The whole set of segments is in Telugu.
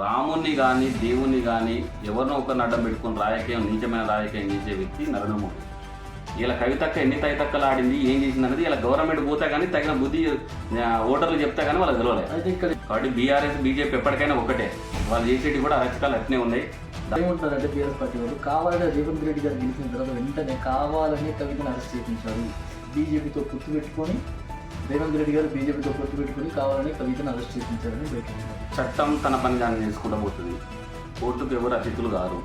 రాముణ్ణి కానీ దేవుణ్ణి కానీ ఎవరినో ఒకరిని అడ్డం పెట్టుకుని రాజకీయం నీచమైన రాజకీయం చేసే వ్యక్తి నరేంద్ర మోడీ ఇలా కవితక్క ఎన్ని తైతక్కలు ఆడింది ఏం చేసింది అనేది ఇలా గవర్నమెంట్ పోతే కానీ తగిన బుద్ధి ఓటర్లు చెప్తే కానీ వాళ్ళకి తెలియలేదు కాబట్టి బీఆర్ఎస్ బీజేపీ ఎప్పటికైనా ఒకటే. వాళ్ళు చేసేటి కూడా అరచకాలు అట్నే ఉన్నాయి. ఏమంటారంటే బీఆర్ఎస్ పార్టీ వాళ్ళు? కావాలంటే రేవంత్ రెడ్డి గారు గెలిచిన తర్వాత వెంటనే కావాలని కవితను అరెస్ట్ చేయించారు బీజేపీతో పొత్తు పెట్టుకొని రేవంత్ రెడ్డి గారు బీజేపీతో పొత్తు పెట్టుకొని కావాలని కవితను అరెస్ట్ చేయించారని చట్టం తన పని దాన్ని చేసుకుంటూ పోతుంది. కోర్టుకు ఎవరు అతిథులు కాదు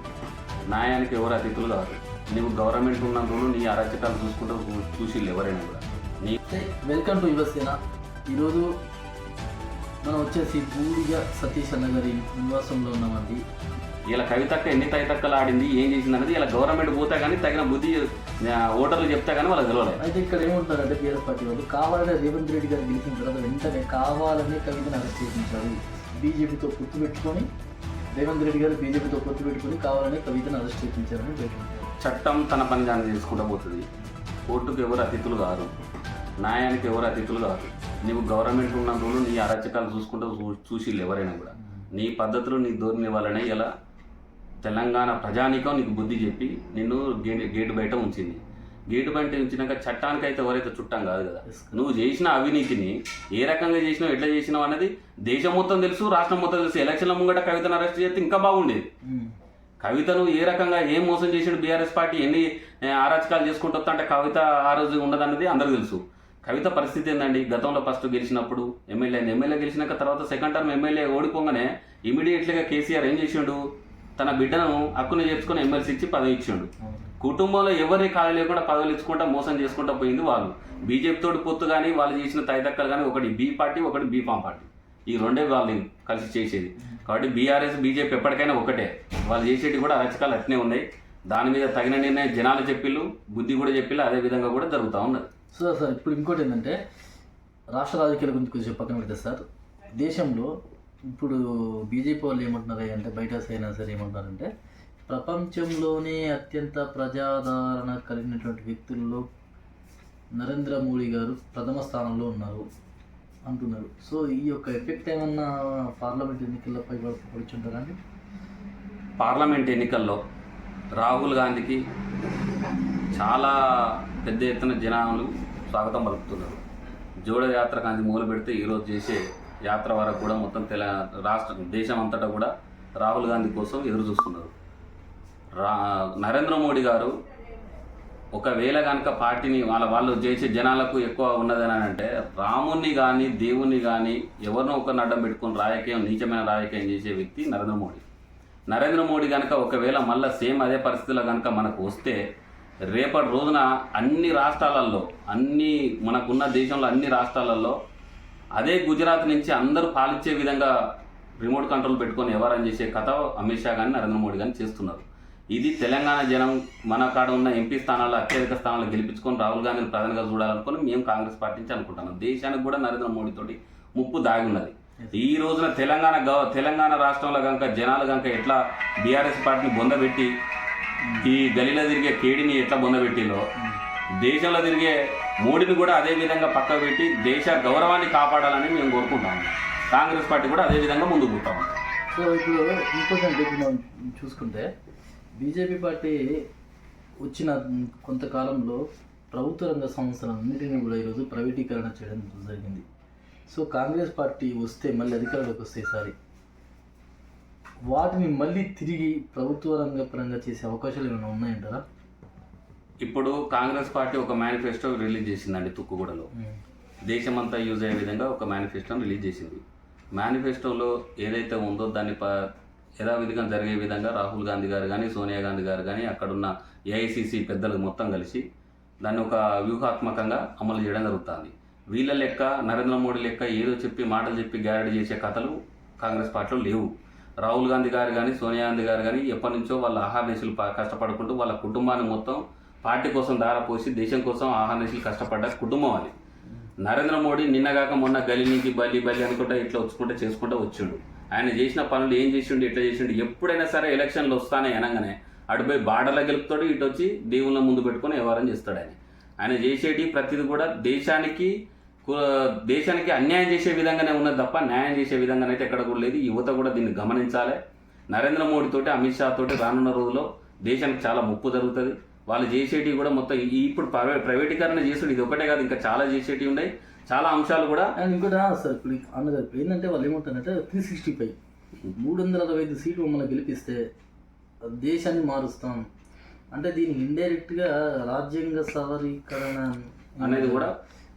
న్యాయానికి ఎవరు అతిథులు కాదు నువ్వు గవర్నమెంట్ ఉన్నందుకు నీ అరాచకాలు చూసుకుంటూ చూసి ఎవరైనా కూడా. నీ వెల్కమ్ టు యువసేన. ఈరోజు మనం వచ్చేసి బూడిగ సతీష్ అన్న గారి నివాసంలో ఉన్నామండి. ఇలా కవితక్క ఎన్ని తైతక్కలు ఆడింది ఏం చేసింది అనేది ఇలా గవర్నమెంట్ పోతే కానీ తగిన బుద్ధి ఓటర్లు చెప్తే కానీ వాళ్ళకి తెలియలేదు అయితే ఇక్కడ ఏమంటారంటే బీఆర్ఎస్ పార్టీ వాళ్ళు కావాలంటే రేవంత్ రెడ్డి గారు గెలిచిన తర్వాత వెంటనే కావాలని కవితను అరెస్ట్ చేయించారు బీజేపీతో పొత్తు పెట్టుకొని రేవంత్ రెడ్డి గారు బీజేపీతో పొత్తు పెట్టుకొని కావాలని కవితను అరెస్ట్ చేయించారని చట్టం తన పని దాన్ని చేసుకుంటూ పోతుంది. కోర్టుకు ఎవరు అతిథులు కాదు న్యాయానికి ఎవరు అతిథులు కాదు నువ్వు గవర్నమెంట్ ఉన్నందుకు నీ అరాచకాలు చూసుకుంటూ చూసి ఎవరైనా కూడా. నీ పద్ధతులు నీ ధోరణి వల్లనే ఇలా తెలంగాణ ప్రజానికం నీకు బుద్ధి చెప్పి నిన్ను గేట్ గేటు బయట ఉంచింది. గేటు బయట ఉంచినాక చట్టానికి అయితే ఎవరైతే చుట్టం కాదు కదా? నువ్వు చేసిన అవినీతిని ఏ రకంగా చేసినావు ఎట్లా చేసినావు అనేది దేశం మొత్తం తెలుసు రాష్ట్రం మొత్తం తెలుసు. ఎలక్షన్ల ముంగట కవితను అరెస్ట్ చేస్తే ఇంకా బాగుండేది. కవితను ఏ రకంగా ఏం మోసం చేసాడు బీఆర్ఎస్ పార్టీ ఎన్ని ఏ, అరాచకాలు చేసుకుంటూ అంటే కవిత ఆ రోజు ఉండదన్నది అందరికీ తెలుసు. కవిత పరిస్థితి ఏందండి? గతంలో ఫస్ట్ గెలిచినప్పుడు ఎమ్మెల్యే ఎమ్మెల్యే గెలిచినాక తర్వాత సెకండ్ టర్మ్ ఎమ్మెల్యే ఓడిపోగానే ఇమీడియట్లీగా కేసీఆర్ ఏం చేసిండు? తన బిడ్డను హక్కును చేర్చుకుని ఎమ్మెల్సీ ఇచ్చి పదవి ఇచ్చిండు. కుటుంబంలో ఎవరిని ఖాళీ లేకుండా పదవులు ఇచ్చుకుంటా మోసం చేసుకుంటా పోయింది వాళ్ళు. బీజేపీ తోటి పొత్తు కానీ వాళ్ళు చేసిన తైదక్కలు కానీ ఒకటి బీ పార్టీ ఒకటి బీఫామ్ పార్టీ. ఈ రెండే వాళ్ళు కలిసి చేసేది. కాబట్టి బీఆర్ఎస్ బీజేపీ ఎప్పటికైనా ఒకటే. వాళ్ళు చేసేటి కూడా అరచకాలు అట్నే ఉన్నాయి. దాని మీద తగిన నిర్ణయం జనాలు చెప్పిళ్ళు బుద్ధి కూడా చెప్పిళ్ళు అదే విధంగా కూడా జరుగుతూ ఉన్నది. సో సార్ ఇప్పుడు ఇంకోటి ఏంటంటే రాష్ట్ర రాజకీయాల గురించి కొంచెం పక్కన పెడితే సార్. దేశంలో ఇప్పుడు బీజేపీ వాళ్ళు ఏమంటున్నారు అంటే బయట అయినా సరే ఏమంటారంటే ప్రపంచంలోనే అత్యంత ప్రజాదరణ కలిగినటువంటి వ్యక్తుల్లో నరేంద్ర మోడీ గారు ప్రథమ స్థానంలో ఉన్నారు అంటున్నారు. సో ఈ యొక్క ఎఫెక్ట్ ఏమన్నా పార్లమెంట్ ఎన్నికలపై పడుచుంటారండి పార్లమెంట్ ఎన్నికల్లో రాహుల్ గాంధీకి చాలా పెద్ద ఎత్తున జనాలు స్వాగతం పలుకుతున్నారు. జోడ యాత్ర కాంతి మొదలు పెడితే ఈరోజు చేసే యాత్ర వరకు కూడా మొత్తం తెల రాష్ట్ర దేశం అంతటా కూడా రాహుల్ గాంధీ కోసం ఎదురు చూస్తున్నారు రా నరేంద్ర మోడీ గారు ఒకవేళ కనుక పార్టీని వాళ్ళ వాళ్ళు చేసే జనాలకు ఎక్కువ ఉన్నదని అంటే రాముణ్ణి కానీ దేవుణ్ణి కానీ ఎవరినో ఒకరిని అడ్డం పెట్టుకుని రాజకీయం నీచమైన రాజకీయం చేసే వ్యక్తి నరేంద్ర మోడీ. నరేంద్ర మోడీ కనుక ఒకవేళ మళ్ళీ సేమ్ అదే పరిస్థితిలో కనుక మనకు వస్తే రేపటి రోజున అన్ని రాష్ట్రాలలో అన్ని మనకున్న దేశంలో అన్ని రాష్ట్రాలలో అదే గుజరాత్ నుంచి అందరూ పాలించే విధంగా రిమోట్ కంట్రోల్ పెట్టుకొని ఎవరని చేసే కథ అమిత్ షా కానీ నరేంద్ర మోడీ కానీ చేస్తున్నారు. ఇది తెలంగాణ జనం మన కాడ ఉన్న ఎంపీ స్థానాల్లో అత్యధిక స్థానాలు గెలిపించుకొని రాహుల్ గాంధీని ప్రధానిగా చూడాలనుకుని మేము కాంగ్రెస్ పార్టీ నుంచి అనుకుంటున్నాం. దేశానికి కూడా నరేంద్ర మోడీ తోటి ముప్పు దాగి ఉన్నది. ఈ రోజున తెలంగాణ గవ తెలంగాణ రాష్ట్రంలో కనుక జనాలు కనుక ఎట్లా బీఆర్ఎస్ పార్టీని బొందబెట్టి ఈ గలీలో తిరిగే కేడిని ఎట్లా బొందబెట్టిలో దేశంలో తిరిగే మోడీని కూడా అదే విధంగా పక్కకు పెట్టి దేశ గౌరవాన్ని కాపాడాలని మేము కోరుకుంటాము కాంగ్రెస్ పార్టీ కూడా అదే విధంగా ముందుకు పోతాము సో ఇప్పుడు ఇంకోటి మనం చూసుకుంటే బీజేపీ పార్టీ వచ్చిన కొంతకాలంలో ప్రభుత్వ రంగ సంస్థలన్నింటినీ కూడా ఈరోజు ప్రైవేటీకరణ చేయడం జరిగింది. సో కాంగ్రెస్ పార్టీ వస్తే మళ్ళీ అధికారంలోకి వస్తేసారి వాటిని మళ్ళీ తిరిగి ప్రభుత్వ రంగ పరంగా చేసే అవకాశాలు ఏమైనా ఉన్నాయంటారా? ఇప్పుడు కాంగ్రెస్ పార్టీ ఒక మేనిఫెస్టో రిలీజ్ చేసిందండి తుక్కుగూడలో. దేశమంతా యూజ్ అయ్యే విధంగా ఒక మేనిఫెస్టోని రిలీజ్ చేసింది. మేనిఫెస్టోలో ఏదైతే ఉందో దాన్ని ప యథావిధిగా జరిగే విధంగా రాహుల్ గాంధీ గారు కానీ సోనియా గాంధీ గారు కానీ అక్కడున్న ఏఐసిసి పెద్దలు మొత్తం కలిసి దాన్ని ఒక వ్యూహాత్మకంగా అమలు చేయడం జరుగుతుంది. వీళ్ళ లెక్క నరేంద్ర మోడీ లెక్క ఏదో చెప్పి మాటలు చెప్పి గ్యారెంటీ చేసే కథలు కాంగ్రెస్ పార్టీలో లేవు. రాహుల్ గాంధీ గారు కానీ సోనియా గాంధీ గారు కానీ ఎప్పటి నుంచో వాళ్ళ ఆహార నిశలు కష్టపడుకుంటూ వాళ్ళ కుటుంబాన్ని మొత్తం పార్టీ కోసం దారపోసి దేశం కోసం ఆహార కష్టపడ్డ కుటుంబం అది. నరేంద్ర మోడీ నిన్నగాక మొన్న గలి నుంచి బల్లి బల్లి అనుకుంటా ఇట్లా వచ్చుకుంటా చేసుకుంటూ వచ్చిండు. ఆయన చేసిన పనులు ఏం చేసిండు ఎట్లా చేసిండు ఎప్పుడైనా సరే ఎలక్షన్లు వస్తానే అనగానే అటుపోయి బార్డర్లో గెలుపుతాడు ఇటు వచ్చి దేవుళ్ళ ముందు పెట్టుకొని వ్యవహారం చేస్తాడు ఆయన. ఆయన చేసేటి ప్రతిది కూడా దేశానికి దేశానికి అన్యాయం చేసే విధంగానే ఉన్నది తప్ప న్యాయం చేసే విధంగానైతే ఎక్కడ కూడా లేదు. యువత కూడా దీన్ని గమనించాలి. నరేంద్ర మోడీ తోటి అమిత్ షా తోటి రానున్న రోజుల్లో దేశానికి చాలా ముప్పు జరుగుతుంది. వాళ్ళు చేసేటివి కూడా మొత్తం ఇప్పుడు ప్రైవే ప్రైవేటీకరణ చేసుడు ఇది ఒకటే కాదు ఇంకా చాలా చేసేటివి ఉన్నాయి. చాలా అంశాలు కూడా అండ్ ఇంకోటి సార్. ఇప్పుడు అన్నది ఏంటంటే వాళ్ళు ఏమంటారంటే త్రీ సిక్స్టీ ఫైవ్ మూడు వందల అరవై ఐదు సీట్లు మమ్మల్ని గెలిపిస్తే దేశాన్ని మారుస్తాం. అంటే దీనికి ఇండైరెక్ట్గా రాజ్యాంగ సవరీకరణ అనేది కూడా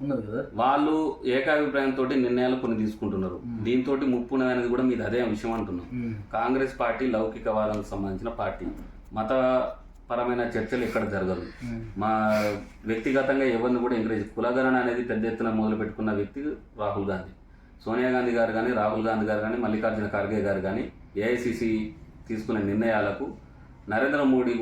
ఉన్నది కదా. వాళ్ళు ఏకాభిప్రాయంతో నిర్ణయాలు కొన్ని తీసుకుంటున్నారు. దీంతో ముప్పు ఉన్నది అనేది కూడా మీది అదే విషయం అంటున్నాం. కాంగ్రెస్ పార్టీ లౌకికవాదానికి సంబంధించిన పార్టీ. మతపరమైన చర్చలు ఎక్కడ జరగదు. మా వ్యక్తిగతంగా ఎవరిని కూడా ఎంకరేజ్ కులగణన అనేది పెద్ద ఎత్తున మొదలు పెట్టుకున్న వ్యక్తి రాహుల్ గాంధీ. సోనియా గాంధీ గారు కానీ రాహుల్ గాంధీ గారు కానీ మల్లికార్జున ఖార్గే గారు కానీ ఏఐసిసి తీసుకునే నిర్ణయాలకు నరేంద్ర మోడీ